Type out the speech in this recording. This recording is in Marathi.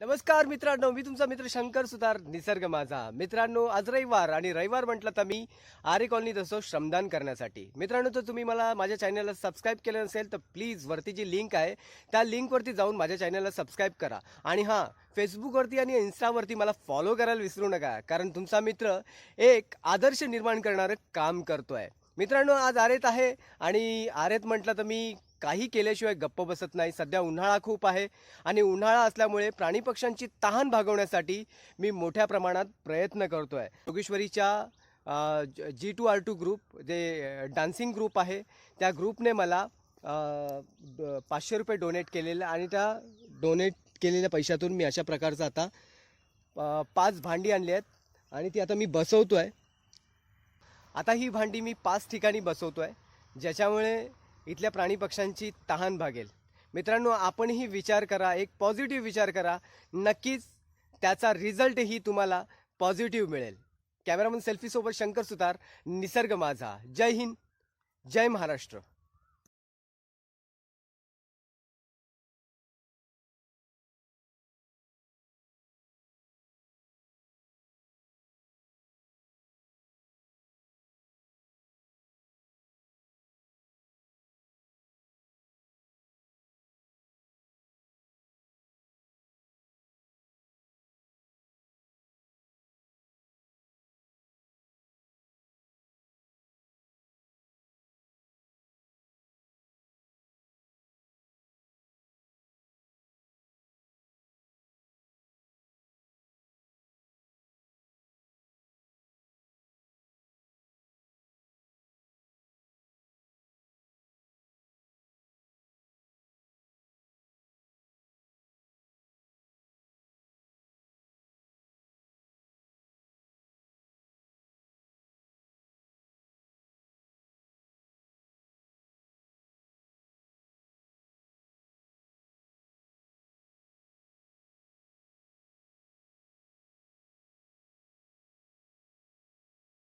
नमस्कार मित्रांनो मी तुमचा मित्र शंकर सुतार निसर्ग माझा. मित्रांनो आज रविवार आणि रविवार म्हटलं तर मी आरे कॉलनीत असो श्रमदान करण्यासाठी. मित्रांनो तर तुम्ही मला माझ्या चॅनलला सबस्क्राईब केलं नसेल तर प्लीज वरती जी लिंक आहे त्या लिंकवरती जाऊन माझ्या चॅनलला सबस्क्राईब करा. आणि हां फेसबुकवरती आणि इन्स्टावरती मला फॉलो करायला विसरू नका कारण तुमचा मित्र एक आदर्श निर्माण करणारं काम करतो आहे मित्रांनो आज आरेत आहे आणि आरेत म्हटलं तर मी काही केल्याशिवाय गप्प बसत नाही. सध्या उन्हाळा खूप आहे आणि उन्हाळा असल्यामुळे प्राणी पक्ष्यांची तहान भागवण्यासाठी मी मोठ्या प्रमाणात प्रयत्न करतो आहे योगेश्वरीच्या G two R two group जे डान्सिंग ग्रुप आहे त्या ग्रुपने मला पाचशे रुपये डोनेट केलेले आणि त्या डोनेट केलेल्या पैशातून मी अशा प्रकारचं आता पाच भांडी आणली आहेत आणि ती आता मी बसवतो आहे आता ही भांडी मी पाच ठिकाणी बसवतो आहे ज्याच्यामुळे इथल्या प्राणी पक्ष्यांची तहान भागेल. मित्रांनो आपणही विचार करा एक पॉझिटिव्ह विचार करा. नक्कीच त्याचा रिझल्टही तुम्हाला पॉझिटिव्ह मिळेल. कॅमेरामन सेल्फीसोबत शंकर सुतार निसर्ग माझा. जय हिंद जय महाराष्ट्र.